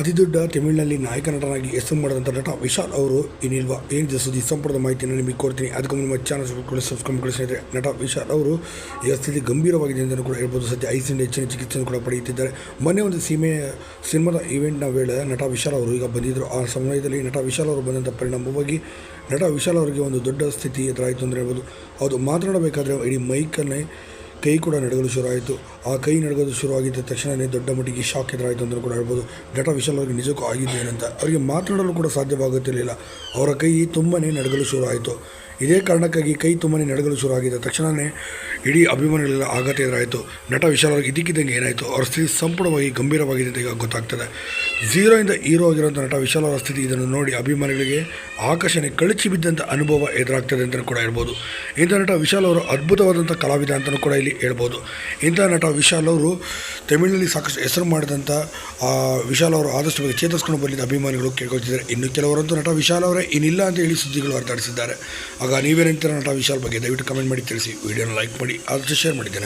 ಅತಿ ದೊಡ್ಡ ತಮಿಳಿನಲ್ಲಿ ನಾಯಕ ನಟನಾಗಿ ಹೆಸರು ಮಾಡಿದಂಥ ನಟ ವಿಶಾಲ್ ಅವರು ಏನಿಲ್ವಾ ಏನಿದೆ ಸುದ್ದಿ? ಸಂಪೂರ್ಣ ಮಾಹಿತಿಯನ್ನು ನಿಮಗೆ ಕೊಡ್ತೀನಿ. ಅದಕ್ಕೂ ಮುನ್ನ ಚಾನಲ್ ಸಬ್ಸ್ಕ್ರೈಬ್ ಸ್ನೇಹಿತರೆ. ನಟ ವಿಶಾಲ್ ಅವರು ಈಗ ಸ್ಥಿತಿ ಗಂಭೀರವಾಗಿದೆ ಅಂತಲೂ ಕೂಡ ಹೇಳ್ಬೋದು. ಸದ್ಯ ಐಸಿಂದ ಹೆಚ್ಚಿನ ಚಿಕಿತ್ಸೆಯನ್ನು ಕೂಡ ಪಡೆಯುತ್ತಿದ್ದಾರೆ. ಮೊನ್ನೆ ಒಂದು ಸೀಮೆ, ಸಿನಿಮಾದ ಈವೆಂಟ್ನ ವೇಳೆ ನಟ ವಿಶಾಲ್ ಅವರು ಈಗ ಬಂದಿದ್ದರು ಆ ಸಮಯದಲ್ಲಿ ನಟ ವಿಶಾಲ್ ಅವರು ಬಂದಂಥ ಪರಿಣಾಮವಾಗಿ ನಟ ವಿಶಾಲ್ ಅವರಿಗೆ ಒಂದು ದೊಡ್ಡ ಸ್ಥಿತಿ ಎದುರಾಯಿತು ಅಂತ ಹೇಳ್ಬೋದು. ಅದು ಮಾತನಾಡಬೇಕಾದ್ರೆ ಇಡೀ ಮೈಕನ್ನೇ ಕೈ ಕೂಡ ನಡಗಲು ಶುರುವಾಯಿತು. ಆ ಕೈ ನಡಗಲು ಶುರುವಾಗಿದ್ದ ತಕ್ಷಣವೇ ದೊಡ್ಡ ಮಟ್ಟಿಗೆ ಶಾಕ್ ಎದುರಾಯಿತು ಅಂತ ಕೂಡ ಹೇಳ್ಬೋದು. ಡಾಟಾ ವಿಶಾಲ್ ಅವರಿಗೆ ನಿಜಕ್ಕೂ ಆಗಿದ್ದೇನಂತ ಅವರಿಗೆ ಮಾತನಾಡಲು ಕೂಡ ಸಾಧ್ಯವಾಗುತ್ತಿರಲಿಲ್ಲ. ಅವರ ಕೈ ತುಂಬಾ ನಡಗಲು ಶುರುವಾಯಿತು. ಇದೇ ಕಾರಣಕ್ಕಾಗಿ ಕೈ ತುಂಬಾ ನಡಗಲು ಶುರುವಾಗಿದ್ದ ತಕ್ಷಣವೇ ಇಡೀ ಅಭಿಮಾನಿಗಳೆಲ್ಲ ಆಘಾತ ಎದುರಾಯಿತು. ನಟ ವಿಶಾಲ್ ಅವ್ರಿಗೆ ಇದಕ್ಕಿದ್ದಂಗೆ ಏನಾಯಿತು? ಅವರ ಸ್ಥಿತಿ ಸಂಪೂರ್ಣವಾಗಿ ಗಂಭೀರವಾಗಿದೆ ಅಂತ ಗೊತ್ತಾಗ್ತದೆ. ಝೀರೋಯಿಂದ ಹೀರೋ ಆಗಿರೋಂಥ ನಟ ವಿಶಾಲ್ ಅವರ ಸ್ಥಿತಿ ಇದನ್ನು ನೋಡಿ ಅಭಿಮಾನಿಗಳಿಗೆ ಆಕರ್ಷಣೆ ಕಳಚಿ ಬಿದ್ದಂಥ ಅನುಭವ ಎದುರಾಗ್ತದೆ ಅಂತಲೂ ಕೂಡ ಹೇಳ್ಬೋದು. ಇಂಥ ನಟ ವಿಶಾಲ್ ಅವರು ಅದ್ಭುತವಾದಂಥ ಕಲಾವಿದ ಅಂತಲೂ ಕೂಡ ಇಲ್ಲಿ ಹೇಳ್ಬೋದು. ಇಂಥ ನಟ ವಿಶಾಲ್ ಅವರು ತಮಿಳಿನಲ್ಲಿ ಸಾಕಷ್ಟು ಹೆಸರು ಮಾಡಿದಂಥ ವಿಶಾಲ್ ಅವರು ಆದಷ್ಟು ಬೇಗ ಚೇತರಿಸ್ಕೊಂಡು ಬರಲಿದ್ದ ಅಭಿಮಾನಿಗಳು ಕೇಳ್ಕೊಳ್ತಿದ್ದಾರೆ. ಇನ್ನು ಕೆಲವರಂತೂ ನಟ ವಿಶಾಲ್ ಅವರೇ ಇನ್ನಿಲ್ಲ ಅಂತ ಹೇಳಿ ಸುದ್ದಿಗಳು ಹರಿದಾಡಿಸಿದ್ದಾರೆ. ಆಗ ನೀವೇನಂತೀರ ನಟ ವಿಶಾಲ್ ಬಗ್ಗೆ ದಯವಿಟ್ಟು ಕಮೆಂಟ್ ಮಾಡಿ ತಿಳಿಸಿ. ವಿಡಿಯೋನ ಲೈಕ್ ಮಾಡಿ, ಆದಷ್ಟು ಶೇರ್ ಮಾಡಿದ್ದೇನೆ